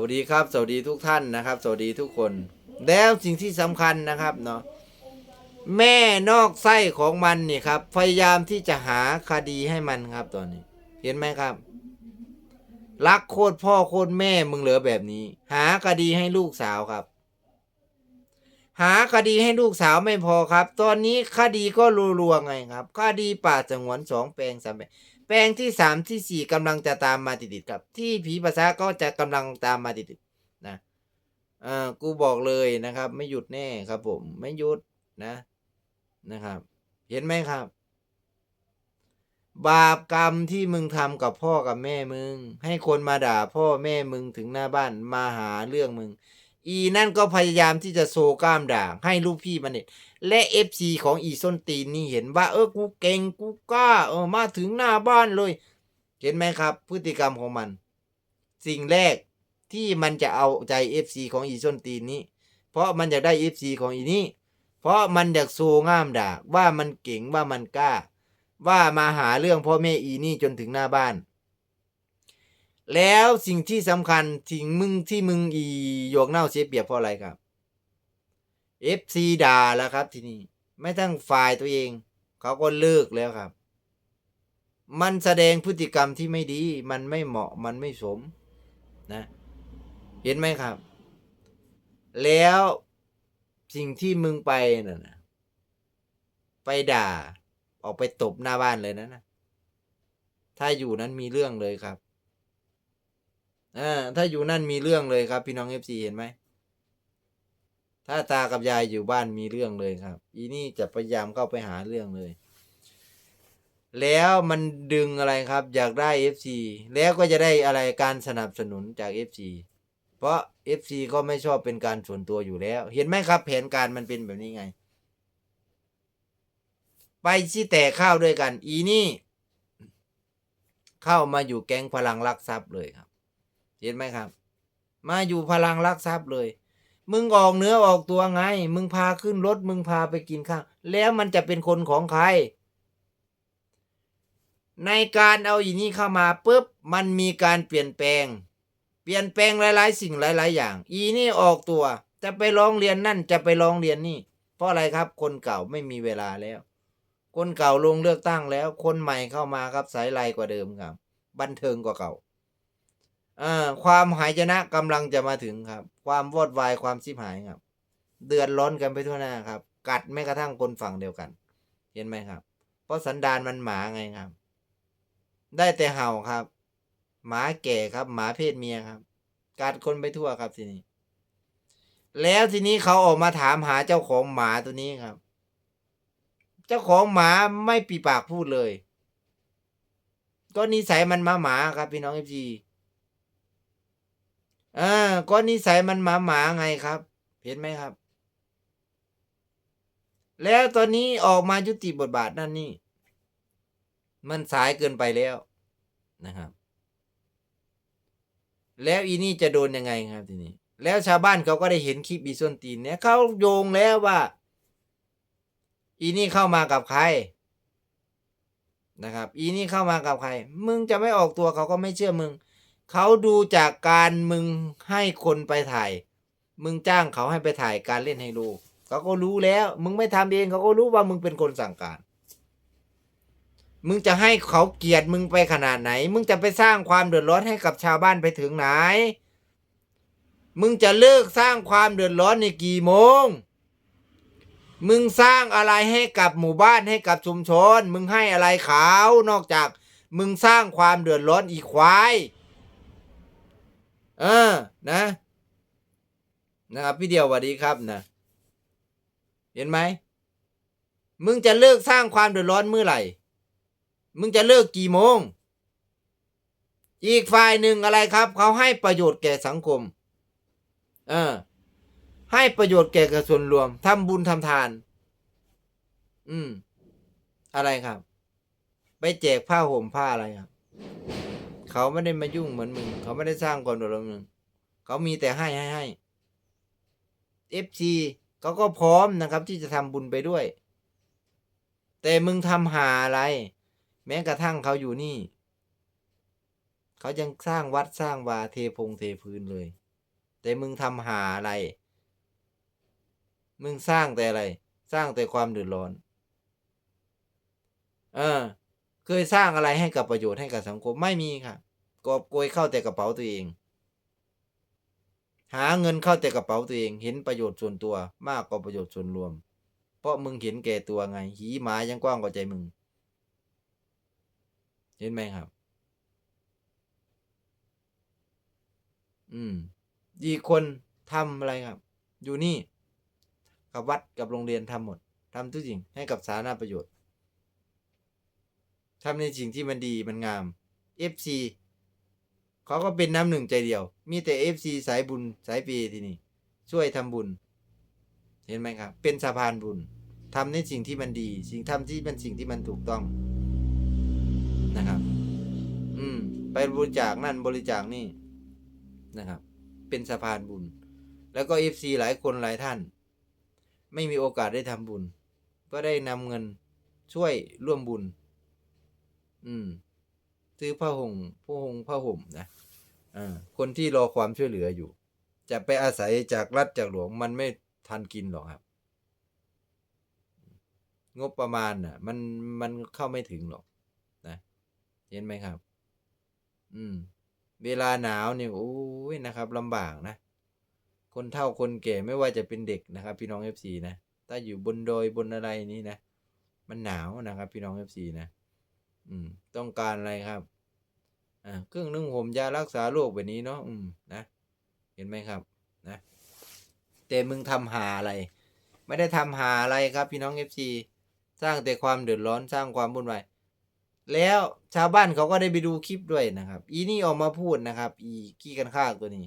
สวัสดีครับ สวัสดีทุกท่านนะครับ สวัสดีทุกคน แล้วสิ่งที่สำคัญนะครับเนาะแม่นอกไส้ของมันนี่ครับ พยายามที่จะหาคดีให้มันครับตอนนี้ เห็นไหมครับ รักโคตรพ่อโคตรแม่มึงเหลือแบบนี้ หาคดีให้ลูกสาวครับ หาคดีให้ลูกสาวไม่พอครับ ตอนนี้คดีก็รัวๆไงครับ คดีป่าสงวนสองแปลงสามแปลง แปลงที่สามที่สี่กำลังจะตามมาติดๆครับ ที่ผีภาษาก็จะกำลังตามมาติดๆนะเออกูบอกเลยนะครับ ไม่หยุดแน่ครับผมไม่หยุดนะนะครับ เห็นไหมครับ บาปกรรมที่มึงทำกับพ่อกับแม่มึง ให้คนมาด่าพ่อแม่มึงถึงหน้าบ้านมาหาเรื่องมึง อีนั่นก็พยายามที่จะโซกล้ามด่างให้ลูกพี่มันเนี่ยและเอฟซีของอีส้นตีนนี่เห็นว่า เออกูเก่งกูกล้าเออมาถึงหน้าบ้านเลย เห็นไหมครับ พฤติกรรมของมัน สิ่งแรกที่มันจะเอาใจเอฟซีของอีส้นตีนนี้ เพราะมันอยากได้เอฟซีของอีนี่เพราะมันอยากโซง่ามด่าว่ามันเก่งว่ามันกล้า ว่ามาหาเรื่องพ่อแม่อีนี่จนถึงหน้าบ้าน แล้วสิ่งที่สำคัญสิ่งมึงที่มึงอีโยกเน่าเสียเปรียบเพราะอะไรครับ FC ด่าแล้วครับทีนี้ไม่ทั้งฝ่ายตัวเอง เขาก็เลิกแล้วครับ มันแสดงพฤติกรรมที่ไม่ดี มันไม่เหมาะมันไม่สมนะ เห็นไหมครับ แล้วสิ่งที่มึงไปน่ะนะไปด่า ออกไปตบหน้าบ้านเลยนะนะถ้าอยู่นั้นมีเรื่องเลยครับ อ่าถ้าอยู่นั่นมีเรื่องเลยครับ พี่น้องเอฟซีเห็นไหมถ้าตากับยายอยู่บ้านมีเรื่องเลยครับ อีนี่จะพยายามเข้าไปหาเรื่องเลย แล้วมันดึงอะไรครับ อยากได้ FC แล้วก็จะได้อะไรการสนับสนุนจาก FC เพราะ FC ก็ไม่ชอบเป็นการส่วนตัวอยู่แล้ว เห็นไหมครับ แผนการมันเป็นแบบนี้ไง ไปที่แตกข้าวด้วยกัน อีนี่ เข้ามาอยู่แก๊งพลังลักทรัพย์เลยครับ เห็นไหมครับ มาอยู่พลังลักทรัพย์เลย มึงออกเนื้อออกตัวไง มึงพาขึ้นรถ มึงพาไปกินข้าว แล้วมันจะเป็นคนของใคร ในการเอาอีนี้เข้ามาปุ๊บ มันมีการเปลี่ยนแปลง เปลี่ยนแปลงหลายๆ สิ่งหลาย ๆ อย่าง อีนี่ออกตัว จะไปร้องเรียนนั่น จะไปร้องเรียนนี่ เพราะอะไรครับ คนเก่าไม่มีเวลาแล้ว คนเก่าลงเลือกตั้งแล้ว คนใหม่เข้ามาครับสายไลกว่าเดิมครับ บันเทิงกว่าเก่า อ่าความหายนะกำลังจะมาถึงครับ ความวอดวายความชิบหายครับ เดือดร้อนกันไปทั่วหน้าครับ กัดแม้กระทั่งคนฝั่งเดียวกัน เห็นไหมครับ เพราะสันดานมันหมาไงครับ ได้แต่เห่าครับ หมาแก่ครับ หมาเพศเมียครับกัดคนไปทั่วครับทีนี้ แล้วทีนี้เขาออกมาถามหาเจ้าของหมาตัวนี้ครับ เจ้าของหมาไม่ปีปากพูดเลย ก็นิสัยมันมาหมาครับพี่น้องเอฟซี อ่าก็นิสัยมันหมาหมาไงครับ เห็นไหมครับ แล้วตอนนี้ออกมายุติบทบาทนั่นนี่ มันสายเกินไปแล้วนะครับ แล้วอีนี่จะโดนยังไงครับทีนี้ แล้วชาวบ้านเขาก็ได้เห็นคลิปอีส้นตีนเนี่ยเขาโยงแล้วว่า อีนี่เข้ามากับใครนะครับ อีนี่เข้ามากับใคร มึงจะไม่ออกตัวเขาก็ไม่เชื่อมึง เขาดูจากการมึงให้คนไปถ่าย มึงจ้างเขาให้ไปถ่ายการเล่นไฮโลเขาก็รู้แล้ว มึงไม่ทำเองเขาก็รู้ว่ามึงเป็นคนสั่งการ มึงจะให้เขาเกลียดมึงไปขนาดไหน มึงจะไปสร้างความเดือดร้อนให้กับชาวบ้านไปถึงไหน มึงจะเลิกสร้างความเดือดร้อนในกี่โมง มึงสร้างอะไรให้กับหมู่บ้านให้กับชุมชน มึงให้อะไรเขา นอกจาก มึงสร้างความเดือดร้อนอีกควาย เออนะนะครับพี่เดียวสวัสดีครับนะเห็นไหมมึงจะเลิกสร้างความเดือดร้อนเมื่อไหร่ มึงจะเลิกกี่โมง อีกฝ่ายหนึ่งอะไรครับ เขาให้ประโยชน์แก่สังคม เออ ให้ประโยชน์แก่กับส่วนรวมทำบุญทำทาน อืม อะไรครับ ไปแจกผ้าห่มผ้าอะไรครับ เขาไม่ได้มายุ่งเหมือนมึง เขาไม่ได้สร้างความเดือดร้อนมึงเขามีแต่ให้ให้ให้เอฟซีเขาก็พร้อมนะครับ ที่จะทำบุญไปด้วย แต่มึงทำหาอะไร แม้กระทั่งเขาอยู่นี่ เขายังสร้างวัดสร้างวาเทพงเทพื้นเลย แต่มึงทำหาอะไร มึงสร้างแต่อะไร สร้างแต่ความเดือดร้อน เออ เคยสร้างอะไรให้กับประโยชน์ให้กับสังคมไม่มีครับกอบโกยเข้าแต่กระเป๋าตัวเอง หาเงินเข้าแต่กระเป๋าตัวเอง เห็นประโยชน์ส่วนตัวมากกว่าประโยชน์ส่วนรวม เพราะมึงเห็นแก่ตัวไง หีหมายังกว้างกว่าใจมึง เห็นไหมครับ อืมอีกคนทำอะไรครับ อยู่นี่ กับวัดกับโรงเรียนทำหมดทำทุกสิ่งให้กับสาธารณประโยชน์ ทำในสิ่งที่มันดีมันงาม FC เขาก็เป็นน้ำหนึ่งใจเดียว มีแต่ FC สายบุญสายปีที่นี่ ช่วยทำบุญ เห็นไหมครับ เป็นสะพานบุญทำในสิ่งที่มันดี สิ่งทำที่เป็นสิ่งที่มันถูกต้องนะครับ อืม ไปบริจาคนั่นบริจาคนี่นะครับ เป็นสะพานบุญ แล้วก็ FC หลายคนหลายท่าน ไม่มีโอกาสได้ทำบุญ ก็ได้นำเงินช่วยร่วมบุญ อืม ซื้อผ้าห่มผ้าห่มผ้าห่มนะอ่าคนที่รอความช่วยเหลืออยู่ จะไปอาศัยจากรัฐจากหลวงมันไม่ทันกินหรอกครับ งบประมาณน่ะ มันมันเข้าไม่ถึงหรอกนะเห็นไหมครับ อืม เวลาหนาวเนี่ยโอ้ยนะครับลำบากนะคนเฒ่าคนแก่ไม่ว่าจะเป็นเด็กนะครับ พี่น้องเอฟซีนะถ้าอยู่บนดอยบนอะไรนี่นะมันหนาวนะครับ พี่น้องเอฟซีนะ อืม ต้องการอะไรครับ อ่าเครื่องนึ่งห่มยารักษาโรคแบบนี้เนาะอืมนะเห็นไหมครับ นะแต่มึงทำหาอะไร ไม่ได้ทำหาอะไรครับ พี่น้องเอฟซีสร้างแต่ความเดือดร้อนสร้างความวุ่นวายแล้วชาวบ้านเขาก็ได้ไปดูคลิปด้วยนะครับ อีนี่ออกมาพูดนะครับ อีขี้กันข้าตัวนี้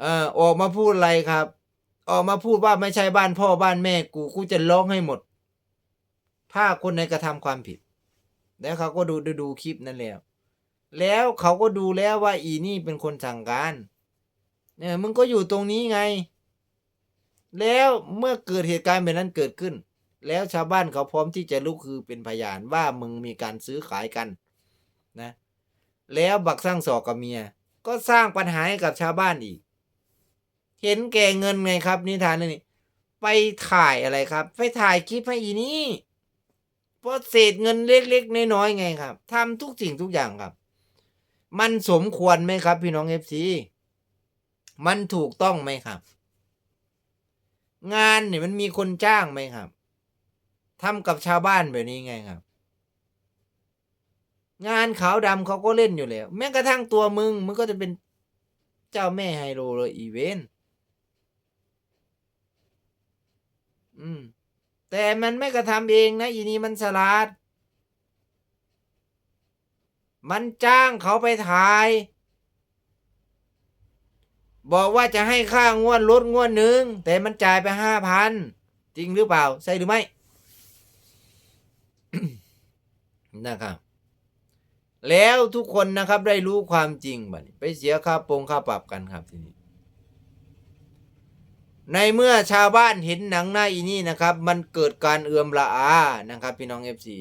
เอ่อออกมาพูดอะไรครับ ออกมาพูดว่าไม่ใช่บ้านพ่อบ้านแม่กูกูจะร้องให้หมด ถ้าคนไหนกระทำความผิด แล้วเขาก็ดูดูดูคลิปนั่นแล้ว แล้วเขาก็ดูแล้วว่าอีนี่เป็นคนสั่งการ เนี่ยมึงก็อยู่ตรงนี้ไง แล้วเมื่อเกิดเหตุการณ์แบบนั้นเกิดขึ้น แล้วชาวบ้านเขาพร้อมที่จะลุกคือเป็นพยานว่ามึงมีการซื้อขายกันนะ แล้วบักสร้างสอกกับเมีย ก็สร้างปัญหาให้กับชาวบ้านอีก เห็นแก่เงินไงครับนิทานนี้ไปถ่ายอะไรครับ ไปถ่ายคลิปให้อีนี่ เพราะเศษเงินเล็กๆน้อยๆไงครับทำทุกสิ่งทุกอย่างครับ มันสมควรไหมครับ พี่น้องเอฟซีมันถูกต้องไหมครับ งานเนี่ยมันมีคนจ้างไหมครับทำกับชาวบ้านแบบนี้ไงครับ งานขาวดำเขาก็เล่นอยู่แล้ว แม้กระทั่งตัวมึงมึงก็จะเป็นเจ้าแม่ไฮโลเลยอีเวนต์อืม แต่มันไม่กระทำเองนะอีนี่มันสลาด มันจ้างเขาไปถ่าย บอกว่าจะให้ค่างวดรถงวดหนึ่งแต่มันจ่ายไปห้าพันจริงหรือเปล่า ใช่หรือไม่นะครับ แล้วทุกคนนะครับได้รู้ความจริงบัดนี้ไปเสียค่าปรงค่าปรับกันครับทีนี้ ในเมื่อชาวบ้านเห็นหนังหน้าอีนี่นะครับ มันเกิดการเอือมละอานะครับ พี่น้องเอฟซี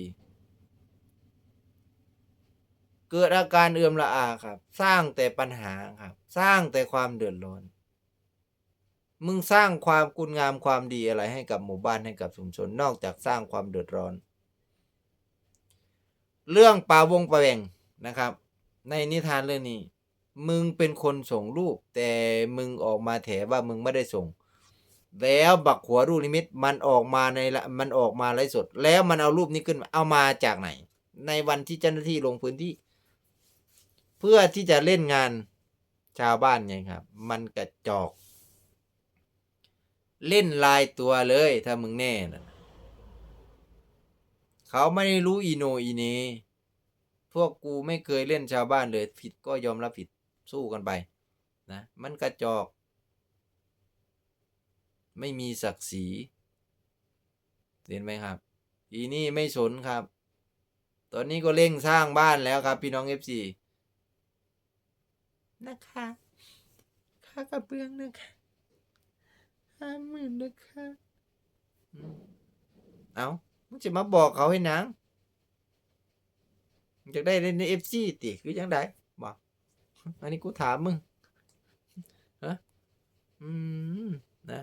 เกิดอาการเอือมละอาครับ สร้างแต่ปัญหาครับ สร้างแต่ความเดือดร้อน มึงสร้างความคุณงามความดีอะไรให้กับหมู่บ้านให้กับชุมชนนอกจากสร้างความเดือดร้อน เรื่องป่าวงป่าแหวงนะครับ ในนิทานเรื่องนี้ มึงเป็นคนส่งรูป แต่มึงออกมาแถว่ามึงไม่ได้ส่ง แล้วบักหัวรูปนิมิตมันออกมาในมันออกมาไลฟ์สด แล้วมันเอารูปนี้ขึ้นเอามาจากไหน ในวันที่เจ้าหน้าที่ลงพื้นที่ เพื่อที่จะเล่นงานชาวบ้านไงครับ มันกระจอก เล่นลายตัวเลยถ้ามึงแน่นะเขาไม่ได้รู้อีโนอีเนพวกกูไม่เคยเล่นชาวบ้านเลย ผิดก็ยอมรับผิดสู้กันไป นะ มันกระจอก ไม่มีศักดิ์ศรีเห็นไหมครับ อีนี่ไม่สนครับ ตอนนี้ก็เร่งสร้างบ้านแล้วครับ พี่น้องเอฟซีนะคะค่ากระเบื้องนะคะห้าหมื่นนะคะอืมเอามึงจะมาบอกเขาให้หนังอยากได้ในเอฟซีติคือยังไงบอกอันนี้กูถามมึงฮะ